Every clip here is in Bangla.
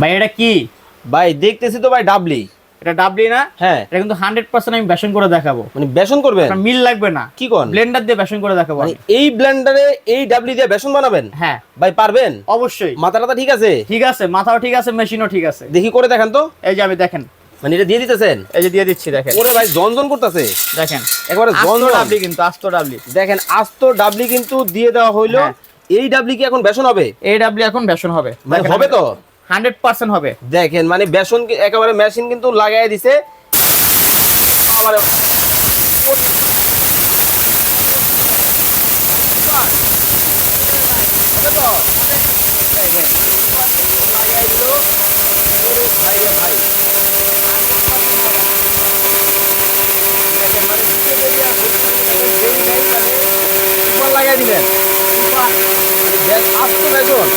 ভাই এটা কি? ভাই দেখতেছি তো ভাই ডাবলি। এটা ডাবলি না? হ্যাঁ। এটা কিন্তু হান্ড্রেড পার্সেন্ট আমি বেসন করে দেখাবো। মানে বেসন আপনার মিল লাগবে না। কি কোন? ব্লেন্ডার দিয়ে বেসন করে দেখাবো মানে এই ব্লেন্ডারে এই ডাবলি দিয়ে বেসন বানাবেন? হ্যাঁ। ভাই পারবেন? অবশ্যই। মাথা টাথা ঠিক আছে? ঠিক আছে মাথাও ঠিক আছে মেশিনও ঠিক আছে। দেখি করে দেখেন তো। এই যে আমি দেখেন। মানে এটা দিয়ে দিতেছেন? এই যে দিয়ে দিচ্ছি দেখেন। ওরে ভাই জনজন করতেছে। দেখেন। একবারে জনজন। ডাবলি কিন্তু আস্ত ডাবলি। দেখেন আস্ত ডাবলি কিন্তু দিয়ে দেওয়া হইল। হ্যাঁ। এই ডাবলি কি এখন বেসন হবে? এই ডাবলি এখন বেসন হবে। মানে হবে তো? হান্ড্রেড পার্সেন্ট হবে। দেখেন মানে বেসন একেবারে মেশিন কিন্তু লাগাই দিছে। লাগাই দিলো। ওরে ভাই রে ভাই। দেখেন, মানে দুটো লেগে আছে, দুটো লেগে আছে, যেই নেই মানে উপর লাগাই দিলেন। বেশ, আস্ত বেসন।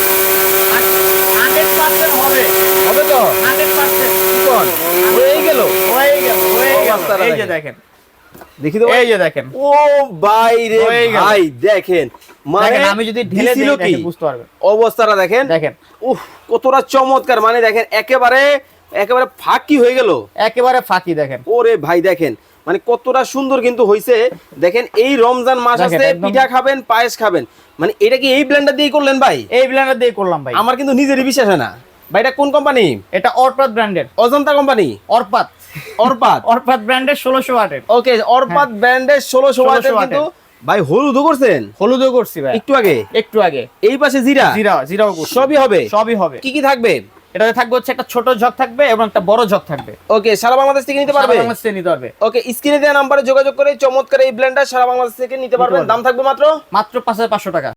হান্ড্রেড পার্সেন্ট হবে হবে তো হান্ড্রেড পার্সেন্ট কোন হয়ে গেল হয়ে গেল এই যে দেখেন। দেখেন। দেখি তো এই যে দেখেন। ও ভাই রে ভাই দেখেন। মানে দেখেন আমি যদি ঢেলে দিই কি? বুঝতে পারবেন। অবস্থাটা দেখেন। দেখেন। উফ কতটা চমৎকার। মানে দেখেন একেবারে একেবারে ফাঁকি হয়ে গেল। একেবারে ফাঁকি দেখেন। ওরে ভাই দেখেন। মানে কতটা সুন্দর কিন্তু হইছে। দেখেন এই রমজান মাস আছে পিঠা খাবেন পায়েস খাবেন। মানে এটা কি এই ব্লেন্ডার দিয়ে করলেন ভাই? এই ব্লেন্ডার দিয়ে করলাম ভাই। আমার কিন্তু নিজেরই বিশ্বাস হয় না। ভাই এটা কোন কোম্পানি এটা অরপাত ব্র্যান্ডের। অজন্তা কোম্পানি অরপাত। অরপাত? অরপাত ব্র্যান্ডের ষোলোশো ওয়াটের। ওকে অরপাত ব্র্যান্ডের ষোলোশো 1600 ওয়াটের। কিন্তু ভাই হলুদও করছেন? হলুদও করছি ভাই। একটু আগে? একটু আগে। এই পাশে জিরা? জিরা জিরাও করছি। সবই হবে? সবই হবে। কি কি থাকবে? এটাতে থাকবে হচ্ছে একটা ছোট ঝক থাকবে এবং একটা বড় ঝক থাকবে। ওকে সারা বাংলাদেশ থেকে নিতে পারবে? সারা বাংলাদেশ থেকে নিতে পারবে। ওকে স্ক্রিনে দেওয়া নাম্বারে যোগাযোগ করে চমৎকার এই ব্লেন্ডার সারা বাংলাদেশ থেকে নিতে পারবেন। পারবেন। দাম থাকবে মাত্র? মাত্র পাঁচ হাজার পাঁচশো টাকা।